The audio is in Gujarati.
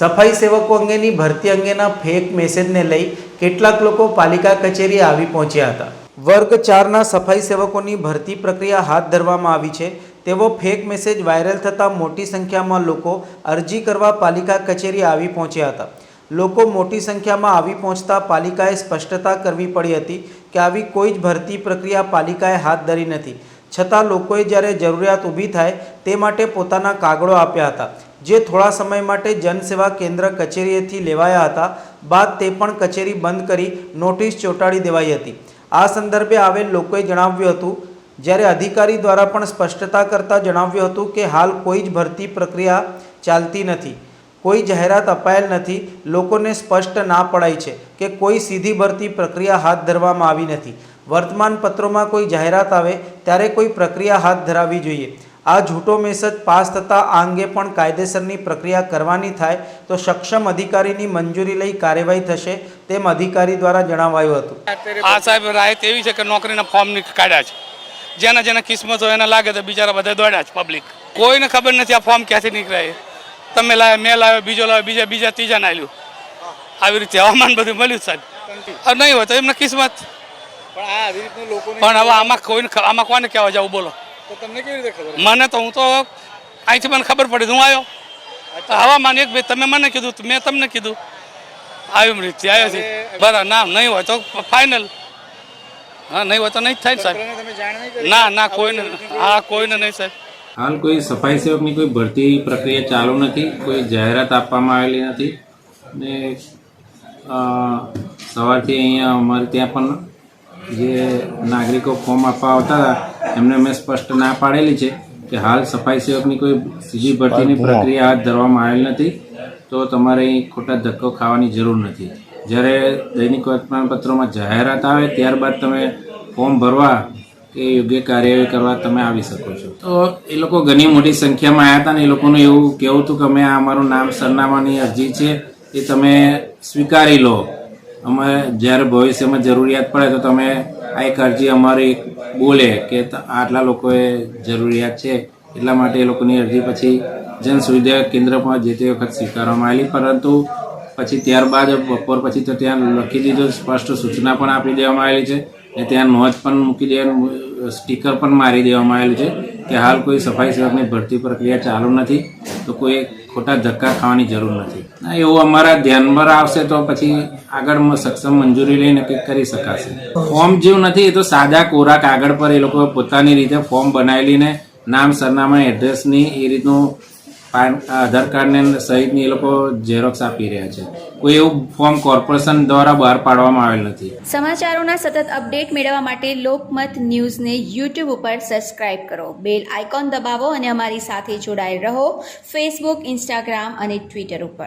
સફાઈ સેવકો અંગેની ભરતી અંગેના ફેક મેસેજને લઈ કેટલાક લોકો પાલિકા કચેરીએ આવી પહોંચ્યા હતા. વર્ગ ચારના સફાઈ સેવકોની ભરતી પ્રક્રિયા હાથ ધરવામાં આવી છે. તેવો ફેક મેસેજ વાયરલ થતાં મોટી સંખ્યામાં લોકો અરજી કરવા પાલિકા કચેરીએ આવી પહોંચ્યા હતા. લોકો મોટી સંખ્યામાં આવી પહોંચતા પાલિકાએ સ્પષ્ટતા કરવી પડી હતી કે આવી કોઈ જ ભરતી પ્રક્રિયા પાલિકાએ હાથ ધરી નથી. છતાં લોકોએ જ્યારે જરૂરિયાત ઊભી થાય તે માટે પોતાના કાગળો આપ્યા હતા. જે થોડા સમય માટે જનસેવા કેન્દ્ર કચેરીએથી લેવાયા હતા. બાદ તે પણ કચેરી બંધ કરી નોટિસ ચોંટાડી દેવાઈ હતી. આ સંદર્ભે આવેલ લોકોએ જણાવ્યું હતું, જ્યારે અધિકારી દ્વારા પણ સ્પષ્ટતા કરતાં જણાવ્યું હતું કે હાલ કોઈ જ ભરતી પ્રક્રિયા ચાલતી નથી. કોઈ જાહેરાત અપાયેલ નથી. લોકોને સ્પષ્ટ ના પડાય છે કે કોઈ સીધી ભરતી પ્રક્રિયા હાથ ધરવામાં આવી નથી. વર્તમાન પત્રોમાં કોઈ જાહેરાત આવે ત્યારે કોઈ પ્રક્રિયા હાથ ધરાવવી જોઈએ. આ જૂઠો મેસેજ પાસ થતાં આ અંગે પણ કાયદેસરની પ્રક્રિયા કરવાની થાય તો સક્ષમ અધિકારીની મંજૂરી લઈ કાર્યવાહી થશે તેમ અધિકારી દ્વારા જણાવાયું હતું. આ સાહેબ રાહત એવી છે કે નોકરીના ફોર્મ કાઢ્યા છે. જેના જેના કિસ્મત હોય એને લાગે તો બિચારા બધા દોડ્યા છે પબ્લિક કોઈને ખબર નથી આ ફોર્મ ક્યાંથી નીકળાય. તમે લાવ્યા મેં લાવ્યો બીજો લાવ્યો બીજા બીજા ત્રીજા ના લ્યું આવી રીતે હવામાન બધું મળ્યું સાહેબ. હવે નહીં હોય તો એમને કિસ્મત. પણ આ આવી રીતનું લોકોને પણ હવે આમાં કોઈને આમાં કોને કહેવા જવું? બોલો. તો તમને કેવી રીતે ખબર મને તો હું તો અહીંથી મને ખબર પડી તો હું આવ્યો. હવામાન એક ભાઈ તમે મને કીધું મેં તમને કીધું. આવી રીતે આવ્યો છે. બરાબર ના નહીં હોય તો ફાઇનલ હા નહીં હોય તો નહીં થાય સાહેબ. ના ના કોઈને હા કોઈને નહીં સાહેબ. હાલ કોઈ સફાઈ સેવકની કોઈ ભરતી પ્રક્રિયા ચાલુ નથી કોઈ જાહેરાત આપવામાં આવેલી નથી. ને સવારથી અહીંયા અમારે ત્યાં પણ જે નાગરિકો ફોર્મ આપવા આવતા હતા એમને મેં સ્પષ્ટ ના પાડેલી છે કે હાલ સફાઈ સેવકની કોઈ સીધી ભરતીની પ્રક્રિયા હાથ ધરવામાં આવેલ નથી તો તમારે અહીં ખોટા ધક્કો ખાવાની જરૂર નથી. જ્યારે દૈનિક વર્તમાનપત્રોમાં જાહેરાત આવે ત્યારબાદ તમે ફોર્મ ભરવા કે યોગ્ય કાર્યવાહી કરવા તમે આવી શકો છો. તો એ લોકો ઘણી મોટી સંખ્યામાં આવ્યા હતા ને એ લોકોનું એવું કહેવું હતું કે અમે આ અમારું નામ સરનામાની અરજી છે એ તમે સ્વીકારી લો. અમે જ્યારે ભવિષ્યમાં જરૂરિયાત પડે તો તમે આ એક અરજી અમારી બોલે કે આટલા લોકોએ જરૂરિયાત છે, એટલા માટે એ લોકોની અરજી પછી જન સુવિધા કેન્દ્રમાં જે તે વખત સ્વીકારવામાં આવેલી. પરંતુ પછી ત્યારબાદ બપોર પછી તો ત્યાં લખી દીધું, સ્પષ્ટ સૂચના પણ આપી દેવામાં આવેલી છે ને ત્યાં નોંધ પણ મૂકી દેવાનું સ્ટીકર પણ મારી દેવામાં આવેલું છે કે હાલ કોઈ સફાઈ સેવકની ભરતી પ્રક્રિયા ચાલુ નથી, તો કોઈ ખોટા ધક્કા ખાવાની જરૂર નથી. એવું અમારા ધ્યાનમાં આવશે તો પછી આગળ સક્ષમ મંજૂરી લઈને કંઈક કરી શકાશે. ફોર્મ જેવું નથી, એ તો સાદા કોરા કાગળ પર એ લોકો પોતાની રીતે ફોર્મ બનાવેલીને નામ, સરનામા, એડ્રેસની એ રીતનું પાન આધાર કાર્ડને સહિતની એ લોકો ઝેરોક્સ આપી રહ્યા છે. કોઈ એવું ફોર્મ કોર્પોરેશન દ્વારા બહાર પાડવામાં આવેલ નથી. સમાચારોના સતત અપડેટ મેળવવા માટે લોકમત ન્યૂઝને યુટ્યુબ ઉપર સબસ્ક્રાઇબ કરો. બેલ આઇકોન દબાવો અને અમારી સાથે જોડાયેલ રહો. ફેસબુક ઇન્સ્ટાગ્રામ અને ટ્વિટર ઉપર.